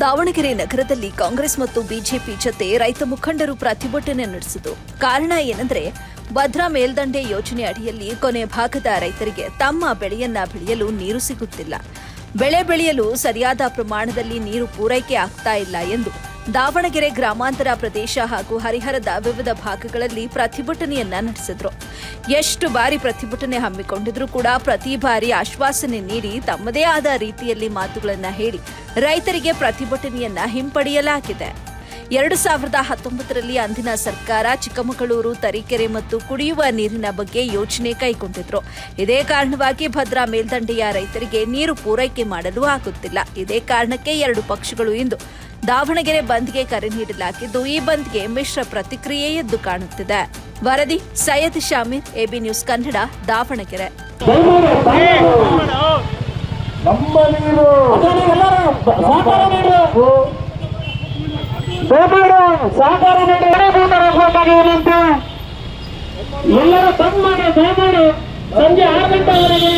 ದಾವಣಗೆರೆ ನಗರದಲ್ಲಿ ಕಾಂಗ್ರೆಸ್ ಮತ್ತು ಬಿಜೆಪಿ ಜತೆ ರೈತ ಮುಖಂಡರು ಪ್ರತಿಭಟನೆ ನಡೆಸಿತು. ಕಾರಣ ಏನೆಂದರೆ, ಭದ್ರಾ ಮೇಲ್ದಂಡೆ ಯೋಜನೆ ಅಡಿಯಲ್ಲಿ ಕೊನೆ ಭಾಗದ ರೈತರಿಗೆ ತಮ್ಮ ಬೆಳೆಯನ್ನ ಬೆಳೆಯಲು ನೀರು ಸಿಗುತ್ತಿಲ್ಲ. ಬೆಳೆ ಬೆಳೆಯಲು ಸರಿಯಾದ ಪ್ರಮಾಣದಲ್ಲಿ ನೀರು ಪೂರೈಕೆ ಆಗ್ತಾ ಇಲ್ಲ ಎಂದು ದಾವಣಗೆರೆ ಗ್ರಾಮಾಂತರ ಪ್ರದೇಶ ಹಾಗೂ ಹರಿಹರದ ವಿವಿಧ ಭಾಗಗಳಲ್ಲಿ ಪ್ರತಿಭಟನೆಯನ್ನ ನಡೆಸಿದ್ರು. ಎಷ್ಟು ಬಾರಿ ಪ್ರತಿಭಟನೆ ಹಮ್ಮಿಕೊಂಡಿದ್ರೂ ಕೂಡ ಪ್ರತಿ ಬಾರಿ ಆಶ್ವಾಸನೆ ನೀಡಿ ತಮ್ಮದೇ ಆದ ರೀತಿಯಲ್ಲಿ ಮಾತುಗಳನ್ನ ಹೇಳಿ ರೈತರಿಗೆ ಪ್ರತಿಭಟನೆಯನ್ನ ಹಿಂಪಡೆಯಲಾಗಿದೆ. ಎರಡು ಸಾವಿರದ ಹತ್ತೊಂಬತ್ತರಲ್ಲಿ ಅಂದಿನ ಸರ್ಕಾರ ಚಿಕ್ಕಮಗಳೂರು ತರೀಕೆರೆ ಮತ್ತು ಕುಡಿಯುವ ನೀರಿನ ಬಗ್ಗೆ ಯೋಜನೆ ಕೈಗೊಂಡಿದ್ರು. ಇದೇ ಕಾರಣವಾಗಿ ಭದ್ರಾ ಮೇಲ್ದಂಡೆಯ ರೈತರಿಗೆ ನೀರು ಪೂರೈಕೆ ಮಾಡಲು ಆಗುತ್ತಿಲ್ಲ. ಇದೇ ಕಾರಣಕ್ಕೆ ಎರಡು ಪಕ್ಷಗಳು ಇಂದು ದಾವಣಗೆರೆ ಬಂದ್ಗೆ ಕರೆ ನೀಡಲಾಗಿದ್ದು ಈ ಬಂದ್ಗೆ ಮಿಶ್ರ ಪ್ರತಿಕ್ರಿಯೆ ಎದ್ದು ಕಾಣುತ್ತಿದೆ. ವರದಿ ಸೈಯದ್ ಶಾಮೀರ್ ಎಬಿ ನ್ಯೂಸ್ ಕನ್ನಡ ದಾವಣಗೆರೆ. ನಮ್ಮ ನೀರು. ಸಹಕಾರ ಸಹಕಾರ ನೀಡಿ ಎಡಬೇಕಾಗಿ ವಿನಂತಿ ಎಲ್ಲರೂ ತಮ್ಮ ಸಂಜೆ ಆರು ಗಂಟೆವರೆಗೆ